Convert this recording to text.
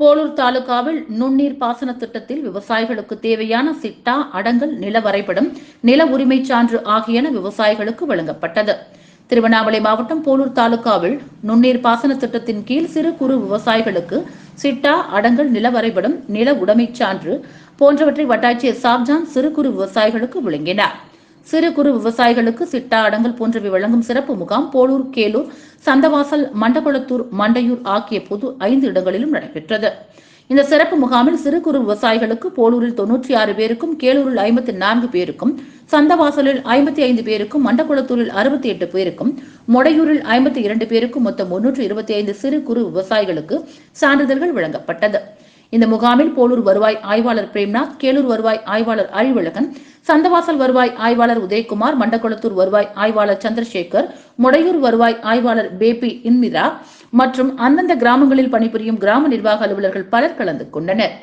போலூர் தாலுகாவில் நுண்ணீர் பாசன திட்டத்தில் விவசாயிகளுக்கு தேவையான சிட்டா அடங்கல் நில வரைபடம் நில உரிமைச் சான்று ஆகியன விவசாயிகளுக்கு வழங்கப்பட்டது. திருவண்ணாமலை மாவட்டம் போலூர் தாலுகாவில் நுண்ணீர் பாசன திட்டத்தின் கீழ் சிறு குறு விவசாயிகளுக்கு சிட்டா அடங்கல் நில வரைபடம் நில உடைமைச் சான்று போன்றவற்றை வட்டாட்சியர் சாப்ஜான் சிறு குறு விவசாயிகளுக்கு வழங்கினார். சிறு குறு விவசாயிகளுக்கு சிட்டா அடங்கல் போன்றவை வழங்கும் சிறப்பு முகாம் போலூர் கேலூர் சந்தவாசல் மண்டகுளத்தூர் மண்டையூர் ஆகிய பொது ஐந்து இடங்களிலும் நடைபெற்றது. இந்த சிறப்பு முகாமில் சிறு குறு விவசாயிகளுக்கு போலூரில் தொன்னூற்றி ஆறு பேருக்கும் கேலூரில் ஐம்பத்தி நான்கு பேருக்கும் சந்தவாசலில் ஐம்பத்தி ஐந்து பேருக்கும் மண்டகுளத்தூரில் அறுபத்தி எட்டு பேருக்கும் மொடையூரில் ஐம்பத்தி இரண்டு பேருக்கும் மொத்தம் முன்னூற்று இருபத்தி ஐந்து சிறு குறு விவசாயிகளுக்கு சான்றிதழ்கள் வழங்கப்பட்டது. இந்த முகாமில் போலூர் வருவாய் ஆய்வாளர் பிரேம்நாத் கேலூர் வருவாய் ஆய்வாளர் அழிவழகன் சந்தவாசல் வருவாய் ஆய்வாளர் உதயகுமார் மண்டக்குளத்தூர் வருவாய் ஆய்வாளர் சந்திரசேகர் முடையூர் வருவாய் ஆய்வாளர் பேபி இன்மிரா மற்றும் அந்தந்த கிராமங்களில் பணிபுரியும் கிராம நிர்வாக அலுவலர்கள் பலர் கலந்து கொண்டனர்.